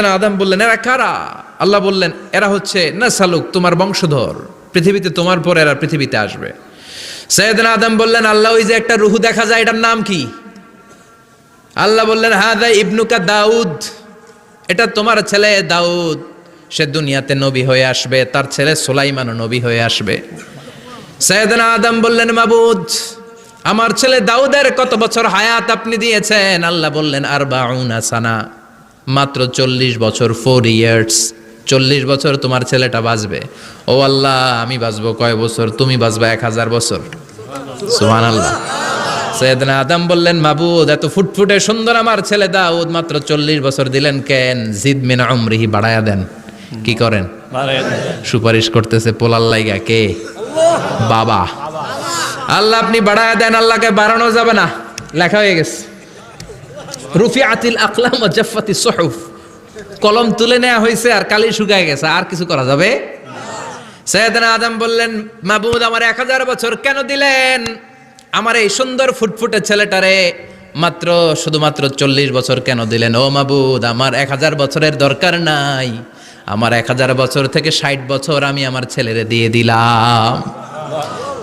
সৈয়দনা আদম বললেন, এরা কারা? আল্লাহ বললেন, এরা হচ্ছে না সালুক তোমার বংশধর। পৃথিবীতে তোমার পর এরা পৃথিবীতে আসবে। সৈয়দনা আদম বললেন, আল্লাহ, ওই যে একটা রুহু দেখা যায়, এটার নাম কি? আল্লাহ বললেন হাদা ইবনুকা দাউদ। এটা তোমার ছেলে দাউদ। সে দুনিয়াতে নবী হয়ে আসবে, তার ছেলে সুলাইমানও নবী হয়ে আসবে। সৈয়দনা আদম বললেন, মাবুদ, আমার ছেলে দাউদের কত বছর হায়াত আপনি দিয়েছেন? আল্লাহ বললেন আর বাউনা সানা। মাত্র চল্লিশ বছর ফোর ইয়ার্স চল্লিশ বছর তোমার ছেলেটা বাঁচবে। ও আল্লাহ আমি বাঁচবো কয় বছর? তুমি বাঁচবে এক হাজার বছর। সুহান আল্লাহ সৈয়দনা আদম বললেন মাবুদ এত ফুটফুটে সুন্দর আমার ছেলে দাউদ মাত্র চল্লিশ বছর দিলেন কেন? জিদ মিন অমরিহি বাড়ায়া দেন। কি করেন? সুপারিশ করতেছে পোলার লাইগা কে? বাবা। আল্লাহ আপনি বাড়ায় দেন আল্লাহকে বাড়ানো যাবে না। লেখা হয়ে গেছে। রুফি আতিল আকলাম ও জাফাতি সহুফ। কলম তুলে নেওয়া হয়েছে আর কালি শুকায় গেছে, আর কিছু করা যাবে? সৈয়দনা আদম বললেন, মাবুদ, আমার এক হাজার বছর কেন দিলেন? আমার এই সুন্দর ফুটফুটে ছেলেটারে মাত্র, শুধুমাত্র চল্লিশ বছর কেন দিলেন? ও মাবুদ, আমার এক হাজার বছরের দরকার নাই। আমার এক হাজার বছর থেকে ষাট বছর আমি আমার ছেলেরে দিয়ে দিলাম।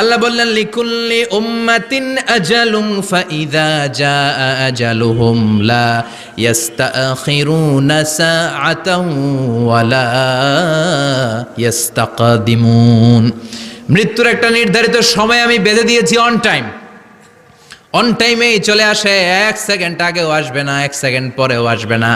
আল্লাহ বললেন, লিকুল্লি উম্মাতিন আজালুম ফাইদা জা আজালুহুম লা ইয়াস্তাখিরুনা সাআতাও ওয়ালা ইয়াস্তাকদিমুন। মৃত্যুর একটা নির্ধারিত সময় আমি বেঁধে দিয়েছি অন টাইম অন টাইমেই চলে আসে, এক সেকেন্ড আগেও আসবে না, এক সেকেন্ড পরেও আসবে না।